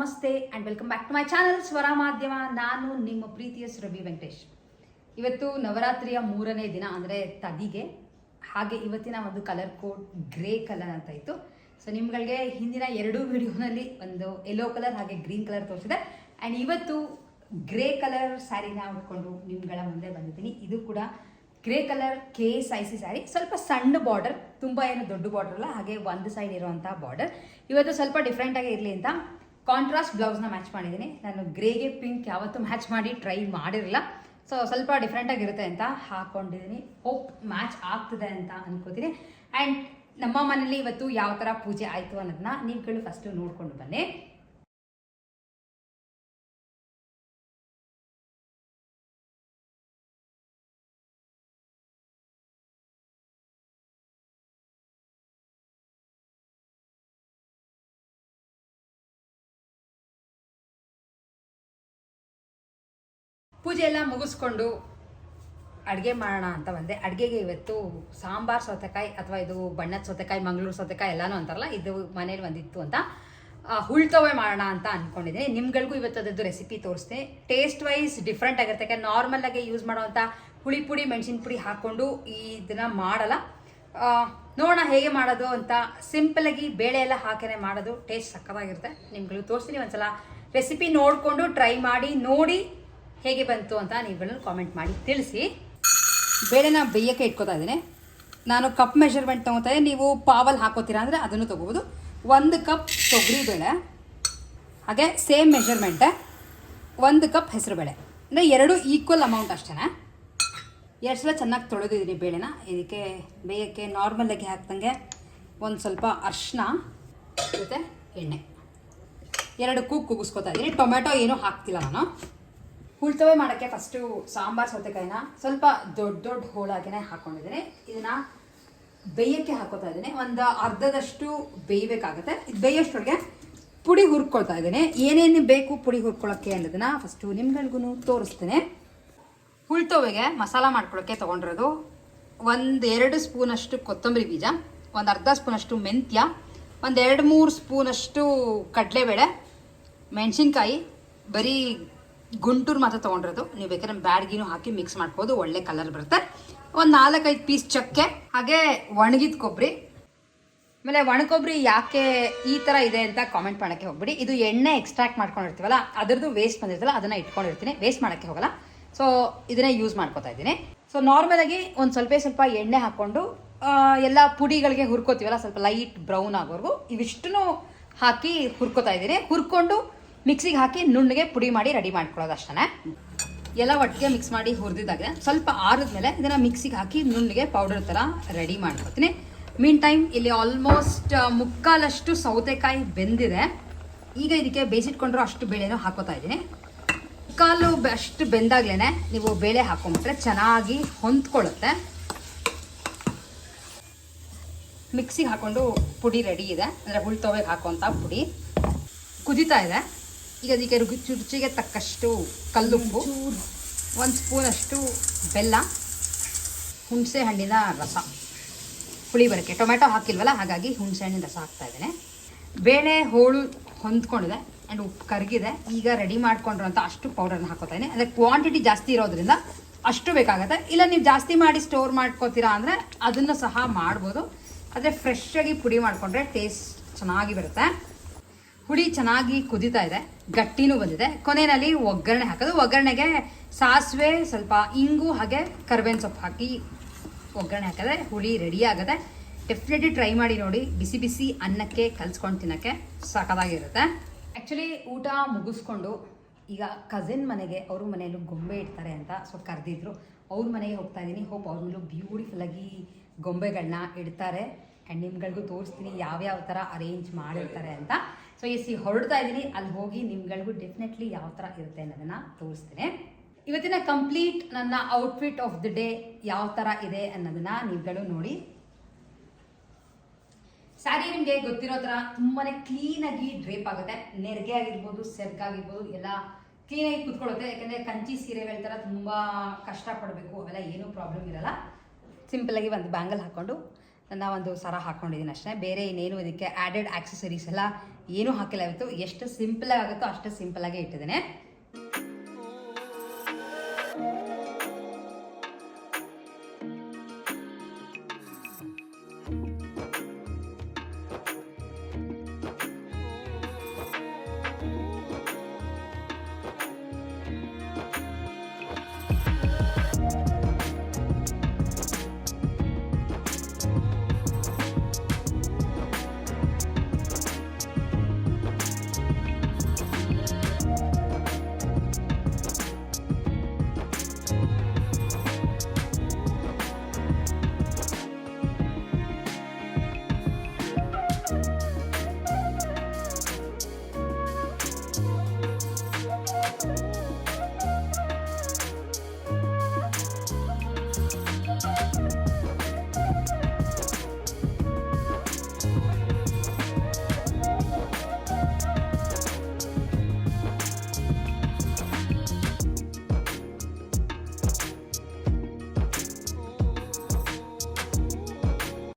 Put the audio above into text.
ನಮಸ್ತೆ and welcome back to my channel Swara Madhyama ನಾನು ನಿಮ್ಮ ಪ್ರೀತಿಯ ಸುರಭಿ ವೆಂಕಟೇಶ್. ಇವತ್ತು ನವರಾತ್ರಿಯ ಮೂರನೇ ದಿನ ಅಂದರೆ ತದಿಗೆ. ಹಾಗೆ ಇವತ್ತಿನ ಒಂದು ಕಲರ್ ಕೋಡ್ ಗ್ರೇ ಕಲರ್ ಅಂತ ಇತ್ತು. ಸೊ ನಿಮ್ಗಳಿಗೆ ಹಿಂದಿನ ಎರಡೂ ವಿಡಿಯೋನಲ್ಲಿ ಒಂದು ಯೆಲ್ಲೋ ಕಲರ್ ಹಾಗೆ ಗ್ರೀನ್ ಕಲರ್ ತೋರಿಸಿದೆ. ಆ್ಯಂಡ್ ಇವತ್ತು ಗ್ರೇ ಕಲರ್ ಸ್ಯಾರಿನ ಉಟ್ಕೊಂಡು ನಿಮ್ಗಳ ಮುಂದೆ ಬಂದಿದ್ದೀನಿ. ಇದು ಕೂಡ grey colour K S I C sari ಸ್ವಲ್ಪ ಸಣ್ಣ ಬಾರ್ಡರ್ ತುಂಬ ಏನು ದೊಡ್ಡ ಬಾರ್ಡರ್ ಅಲ್ಲ, ಹಾಗೆ ಒಂದು ಸೈಡ್ ಇರುವಂಥ ಬಾರ್ಡರ್ ಇವತ್ತು ಸ್ವಲ್ಪ ಡಿಫ್ರೆಂಟಾಗಿ ಇರಲಿ ಅಂತ ಕಾಂಟ್ರಾಸ್ಟ್ ಬ್ಲೌಸ್ನ ಮ್ಯಾಚ್ ಮಾಡಿದ್ದೀನಿ ನಾನು ಗ್ರೇಗೆ ಪಿಂಕ್ ಯಾವತ್ತೂ ಮ್ಯಾಚ್ ಮಾಡಿ ಟ್ರೈ ಮಾಡಿರಲಿಲ್ಲ. ಸೊ ಸ್ವಲ್ಪ ಡಿಫ್ರೆಂಟ್ ಇರುತ್ತೆ ಅಂತ ಹಾಕೊಂಡಿದ್ದೀನಿ ಹೋಪ್ ಮ್ಯಾಚ್ ಆಗ್ತದೆ ಅಂತ ಅನ್ಕೋತೀನಿ. ಆ್ಯಂಡ್ ನಮ್ಮ ಮನೇಲಿ ಇವತ್ತು ಯಾವ ಥರ ಪೂಜೆ ಆಯಿತು ಅನ್ನೋದನ್ನ ನೀವುಗಳು ಫಸ್ಟು ನೋಡ್ಕೊಂಡು ಬನ್ನಿ. ಪೂಜೆ ಎಲ್ಲ ಮುಗಿಸ್ಕೊಂಡು ಅಡುಗೆ ಮಾಡೋಣ ಅಂತ ಬಂದೆ. ಅಡುಗೆಗೆ ಇವತ್ತು ಸಾಂಬಾರು ಸೌತೆಕಾಯಿ ಅಥವಾ ಇದು ಬಣ್ಣದ ಸೌತೆಕಾಯಿ, ಮಂಗಳೂರು ಸೌತೆಕಾಯಿ ಎಲ್ಲಾನು ಅಂತಾರಲ್ಲ, ಇದು ಮನೇಲಿ ಒಂದಿತ್ತು ಅಂತ ಹುಳ್ತವೇ ಮಾಡೋಣ ಅಂತ ಅಂದ್ಕೊಂಡಿದ್ದೀನಿ ನಿಮ್ಗಳಿಗೂ ಇವತ್ತು ಅದರದ್ದು ರೆಸಿಪಿ ತೋರಿಸ್ತೀನಿ ಟೇಸ್ಟ್ ವೈಸ್ ಡಿಫ್ರೆಂಟ್ ಆಗಿರುತ್ತೆ. ಯಾಕಂದ್ರೆ ನಾರ್ಮಲ್ ಆಗಿ ಯೂಸ್ ಮಾಡೋವಂಥ ಹುಳಿ ಪುಡಿ, ಮೆಣಸಿನ ಪುಡಿ ಹಾಕ್ಕೊಂಡು ಇದನ್ನ ಮಾಡಲ್ಲ. ನೋಡೋಣ ಹೇಗೆ ಮಾಡೋದು ಅಂತ ಸಿಂಪಲ್ ಆಗಿ ಬೇಳೆ ಎಲ್ಲ ಹಾಕಿನೇ ಮಾಡೋದು. ಟೇಸ್ಟ್ ಸಕ್ಕತ್ತಾಗಿರುತ್ತೆ ನಿಮ್ಗಳು ತೋರಿಸ್ತೀನಿ ಒಂದ್ಸಲ. ರೆಸಿಪಿ ನೋಡಿಕೊಂಡು ಟ್ರೈ ಮಾಡಿ, ನೋಡಿ ಹೇಗೆ ಬಂತು ಅಂತ ನೀವುಗಳನ್ನು ಕಾಮೆಂಟ್ ಮಾಡಿ ತಿಳಿಸಿ. ಬೇಳೆನ ಬೇಯಕ್ಕೆ ಇಟ್ಕೋತಾ ಇದ್ದೀನಿ. ನಾನು ಕಪ್ ಮೆಷರ್ಮೆಂಟ್ ತಗೋತಾ ನೀವು ಪಾವಲ್ ಹಾಕೋತೀರಾ ಅಂದರೆ ಅದನ್ನು ತೊಗೋಬೋದು ಒಂದು ಕಪ್ ತೊಗರಿ ಬೇಳೆ, ಹಾಗೆ ಸೇಮ್ ಮೆಷರ್ಮೆಂಟೆ ಒಂದು ಕಪ್ ಹೆಸರು ಬೇಳೆ. ಅಂದರೆ ಎರಡು ಈಕ್ವಲ್ ಅಮೌಂಟ್ ಅಷ್ಟೇ ಎರಡು ಸಲ ಚೆನ್ನಾಗಿ ತೊಳೆದಿದ್ದೀನಿ ಬೇಳೆನ. ಇದಕ್ಕೆ ಬೇಯಕ್ಕೆ ನಾರ್ಮಲಾಗಿ ಹಾಕ್ದಂಗೆ ಒಂದು ಸ್ವಲ್ಪ ಅರ್ಶಿನ ಮತ್ತು ಎಣ್ಣೆ. ಎರಡು ಕೂಗ್ ಕುಗಿಸ್ಕೊತಾ ಇದ್ದೀನಿ. ಟೊಮೆಟೊ ಏನೂ ಹಾಕ್ತಿಲ್ಲ ನಾನು. ಹುಳ್ತವೆ ಮಾಡೋಕ್ಕೆ ಫಸ್ಟು ಸಾಂಬಾರ್, ಸೌತೆಕಾಯಿನ ಸ್ವಲ್ಪ ದೊಡ್ಡ ದೊಡ್ಡ ಹೋಳಾಗಿನೇ ಹಾಕ್ಕೊಂಡಿದ್ದೀನಿ ಇದನ್ನು ಬೇಯೋಕ್ಕೆ ಹಾಕೋತಾ ಇದ್ದೀನಿ. ಒಂದು ಅರ್ಧದಷ್ಟು ಬೇಯಬೇಕಾಗುತ್ತೆ. ಇದು ಬೇಯೋಷ್ಟೊಳಗೆ ಪುಡಿ ಹುರ್ಕೊಳ್ತಾ ಇದ್ದೀನಿ. ಏನೇನು ಬೇಕು ಪುಡಿ ಹುರ್ಕೊಳ್ಳೋಕ್ಕೆ ಅನ್ನೋದನ್ನ ಫಸ್ಟು ನಿಮ್ಗಳಿಗೂ ತೋರಿಸ್ತೀನಿ. ಹುಳ್ತವೆಗೆ ಮಸಾಲ ಮಾಡ್ಕೊಳ್ಳೋಕ್ಕೆ ತೊಗೊಂಡಿರೋದು ಒಂದು ಎರಡು ಸ್ಪೂನಷ್ಟು ಕೊತ್ತಂಬರಿ ಬೀಜ, ಒಂದು ಅರ್ಧ ಸ್ಪೂನಷ್ಟು ಮೆಂತ್ಯ, ಒಂದು ಎರಡು ಮೂರು ಸ್ಪೂನಷ್ಟು ಕಡಲೆಬೇಳೆ, ಮೆಣಸಿನ್ಕಾಯಿ, ಬರೀ ಗುಂಟೂರು ಮಾತ್ರ ತೊಗೊಂಡಿರೋದು. ನೀವು ಬೇಕಾದ್ರೆ ಬ್ಯಾಡ್ಗಿನೂ ಹಾಕಿ ಮಿಕ್ಸ್ ಮಾಡ್ಬೋದು. ಒಳ್ಳೆ ಕಲರ್ ಬರುತ್ತೆ. ಒಂದು ನಾಲ್ಕೈದು ಪೀಸ್ ಚಕ್ಕೆ, ಹಾಗೆ ಒಣಗಿದ ಕೊಬ್ಬರಿ ಆಮೇಲೆ ಒಣಕೊಬ್ಬರಿ ಯಾಕೆ ಈ ಥರ ಇದೆ ಅಂತ ಕಾಮೆಂಟ್ ಮಾಡೋಕ್ಕೆ ಹೋಗ್ಬಿಡಿ. ಇದು ಎಣ್ಣೆ ಎಕ್ಸ್ಟ್ರಾಕ್ಟ್ ಮಾಡ್ಕೊಂಡಿರ್ತೀವಲ್ಲ, ಅದರದ್ದು ವೇಸ್ಟ್ ಬಂದಿರ್ತಲ್ಲ ಅದನ್ನು ಇಟ್ಕೊಂಡಿರ್ತೀನಿ. ವೇಸ್ಟ್ ಮಾಡೋಕ್ಕೆ ಹೋಗಲ್ಲ. ಸೊ ಇದನ್ನೇ ಯೂಸ್ ಮಾಡ್ಕೋತಾ ಇದ್ದೀನಿ. ಸೊ ನಾರ್ಮಲಾಗಿ ಒಂದು ಸ್ವಲ್ಪ ಸ್ವಲ್ಪ ಎಣ್ಣೆ ಹಾಕ್ಕೊಂಡು ಎಲ್ಲ ಪುಡಿಗಳಿಗೆ ಹುರ್ಕೋತೀವಲ್ಲ, ಸ್ವಲ್ಪ ಲೈಟ್ ಬ್ರೌನ್ ಆಗೋವರೆಗೂ ಇವಿಷ್ಟು ಹಾಕಿ ಹುರ್ಕೋತಾ ಇದ್ದೀನಿ. ಹುರ್ಕೊಂಡು ಮಿಕ್ಸಿಗೆ ಹಾಕಿ ನುಣ್ಣಗೆ ಪುಡಿ ಮಾಡಿ ರೆಡಿ ಮಾಡ್ಕೊಳ್ಳೋದು ಅಷ್ಟೇ ಎಲ್ಲ ಒಟ್ಟಿಗೆ ಮಿಕ್ಸ್ ಮಾಡಿ ಹುರಿದಿದ್ದಾಗ. ಸ್ವಲ್ಪ ಆರಿದ್ಮೇಲೆ ಇದನ್ನು ಮಿಕ್ಸಿಗೆ ಹಾಕಿ ನುಣ್ಣಗೆ ಪೌಡರ್ ಥರ ರೆಡಿ ಮಾಡ್ಕೊತೀನಿ ಮೀನ್ ಟೈಮ್ ಇಲ್ಲಿ ಆಲ್ಮೋಸ್ಟ್ ಮುಕ್ಕಾಲಷ್ಟು ಸೌತೆಕಾಯಿ ಬೆಂದಿದೆ. ಈಗ ಇದಕ್ಕೆ ಬೇಯಿಸಿಟ್ಕೊಂಡ್ರೂ ಅಷ್ಟು ಬೇಳೆನೂ ಹಾಕೋತಾ ಇದ್ದೀನಿ. ಮುಕ್ಕಾಲು ಅಷ್ಟು ಬೆಂದಾಗ್ಲೇ ನೀವು ಬೇಳೆ ಹಾಕೊಂಬಿಟ್ರೆ ಚೆನ್ನಾಗಿ ಹೊಂದ್ಕೊಳ್ಳುತ್ತೆ. ಮಿಕ್ಸಿಗೆ ಹಾಕೊಂಡು ಪುಡಿ ರೆಡಿ ಇದೆ. ಅಂದರೆ ಹುಳ್ತೊವೆಗೆ ಹಾಕುವಂಥ ಪುಡಿ. ಕುದೀತಾ ಇದೆ. ಈಗ ಅದಕ್ಕೆ ರುಚಿ ರುಚಿಗೆ ತಕ್ಕಷ್ಟು ಕಲ್ಲುಪ್ಪು, ಒಂದು ಸ್ಪೂನಷ್ಟು ಬೆಲ್ಲ, ಹುಣಸೆ ಹಣ್ಣಿನ ರಸ. ಹುಳಿ ಬರೋಕ್ಕೆ ಟೊಮೆಟೊ ಹಾಕಿಲ್ವಲ್ಲ, ಹಾಗಾಗಿ ಹುಣಸೆ ಹಣ್ಣಿನ ರಸ ಹಾಕ್ತಾ ಇದ್ದೇನೆ. ಬೇಳೆ ಹೋಳು ಹೊಂದ್ಕೊಂಡಿದೆ ಆ್ಯಂಡ್ ಉಪ್ಪು ಕರಗಿದೆ. ಈಗ ರೆಡಿ ಮಾಡ್ಕೊಂಡಿರೋಂಥ ಅಷ್ಟು ಪೌಡರ್ನ ಹಾಕೋತಾ ಇದ್ದೀನಿ. ಅಂದರೆ ಕ್ವಾಂಟಿಟಿ ಜಾಸ್ತಿ ಇರೋದ್ರಿಂದ ಅಷ್ಟು ಬೇಕಾಗುತ್ತೆ. ಇಲ್ಲ, ನೀವು ಜಾಸ್ತಿ ಮಾಡಿ ಸ್ಟೋರ್ ಮಾಡ್ಕೋತೀರಾ ಅಂದರೆ ಅದನ್ನು ಸಹ ಮಾಡ್ಬೋದು. ಆದರೆ ಫ್ರೆಶ್ ಪುಡಿ ಮಾಡಿಕೊಂಡ್ರೆ ಟೇಸ್ಟ್ ಚೆನ್ನಾಗಿ ಬರುತ್ತೆ. ಹುಳಿ ಚೆನ್ನಾಗಿ ಕುದೀತಾ ಇದೆ, ಗಟ್ಟಿನೂ ಬಂದಿದೆ. ಕೊನೆಯಲ್ಲಿ ಒಗ್ಗರಣೆ ಹಾಕೋದು. ಒಗ್ಗರಣೆಗೆ ಸಾಸಿವೆ, ಸ್ವಲ್ಪ ಇಂಗು, ಹಾಗೆ ಕರ್ಬೇವಿನ ಸೊಪ್ಪು ಹಾಕಿ ಒಗ್ಗರಣೆ ಹಾಕಿದ್ರೆ ಹುಳಿ ರೆಡಿ ಆಗುತ್ತೆ ಡೆಫಿನೆಟ್ಲಿ ಟ್ರೈ ಮಾಡಿ ನೋಡಿ. ಬಿಸಿ ಬಿಸಿ ಅನ್ನಕ್ಕೆ ಕಲ್ಸ್ಕೊಂಡು ತಿನ್ನೋಕ್ಕೆ ಸಖತ್ತಾಗಿರುತ್ತೆ. ಆ್ಯಕ್ಚುಲಿ ಊಟ ಮುಗಿಸ್ಕೊಂಡು ಈಗ ಕಸಿನ್ ಮನೆಗೆ ಅವ್ರ ಮನೆಯಲ್ಲೂ ಗೊಂಬೆ ಇಡ್ತಾರೆ ಅಂತ ಸೊ ಕರೆದಿದ್ರು. ಅವ್ರ ಮನೆಗೆ ಹೋಗ್ತಾ ಇದ್ದೀನಿ ಹೋಪ್ ಅವ್ರ ಮೇಲೂ ಬ್ಯೂಟಿಫುಲ್ಲಾಗಿ ಗೊಂಬೆಗಳನ್ನ ಇಡ್ತಾರೆ. ಆ್ಯಂಡ್ ನಿಮ್ಗಳಿಗೂ ತೋರಿಸ್ತೀನಿ ಯಾವ್ಯಾವ ಥರ ಅರೇಂಜ್ ಮಾಡಿರ್ತಾರೆ ಅಂತ. ಸೊ ಎಸ್ ಸಿ ಹೊರಡ್ತಾ ಇದ್ದೀನಿ. ಅಲ್ಲಿ ಹೋಗಿ ನಿಮ್ಗಳಿಗೂ ಡೆಫಿನೆಟ್ಲಿ ಯಾವ ಥರ ಇರುತ್ತೆ ಅನ್ನೋದನ್ನು ತೋರಿಸ್ತೀನಿ. ಇವತ್ತಿನ ಕಂಪ್ಲೀಟ್ ನನ್ನ ಔಟ್ಫಿಟ್ ಆಫ್ ದಿ ಡೇ ಯಾವ ಥರ ಇದೆ ಅನ್ನೋದನ್ನ ನೀವುಗಳು ನೋಡಿ. ಸ್ಯಾರಿ ನಿಮಗೆ ಗೊತ್ತಿರೋ ಥರ ತುಂಬಾನೇ ಕ್ಲೀನಾಗಿ ಡ್ರೇಪ್ ಆಗುತ್ತೆ. ನೆರಿಗೆ ಆಗಿರ್ಬೋದು, ಸೆರ್ಗ್ ಆಗಿರ್ಬೋದು, ಎಲ್ಲ ಕ್ಲೀನಾಗಿ ಕುತ್ಕೊಳ್ಳುತ್ತೆ. ಯಾಕಂದರೆ ಕಂಚಿ ಸೀರೆಗಳ ಥರ ತುಂಬ ಕಷ್ಟಪಡಬೇಕು ಅವೆಲ್ಲ ಏನೂ ಪ್ರಾಬ್ಲಮ್ ಇರಲ್ಲ. ಸಿಂಪಲಾಗಿ ಒಂದು ಬ್ಯಾಂಗಲ್ ಹಾಕ್ಕೊಂಡು ನನ್ನ ಒಂದು ಸರ ಹಾಕೊಂಡಿದ್ದೀನಿ ಅಷ್ಟೇ. ಬೇರೆ ಇನ್ನೇನು ಇದಕ್ಕೆ ಆ್ಯಡೆಡ್ ಆಕ್ಸೆಸರೀಸ್ ಎಲ್ಲ ಏನೂ ಹಾಕಿಲ್ಲ ಇವತ್ತು. ಎಷ್ಟು ಸಿಂಪಲ್ ಆಗುತ್ತೋ ಅಷ್ಟು ಸಿಂಪಲ್ ಆಗಿ ಇಟ್ಟಿದ್ದೇನೆ.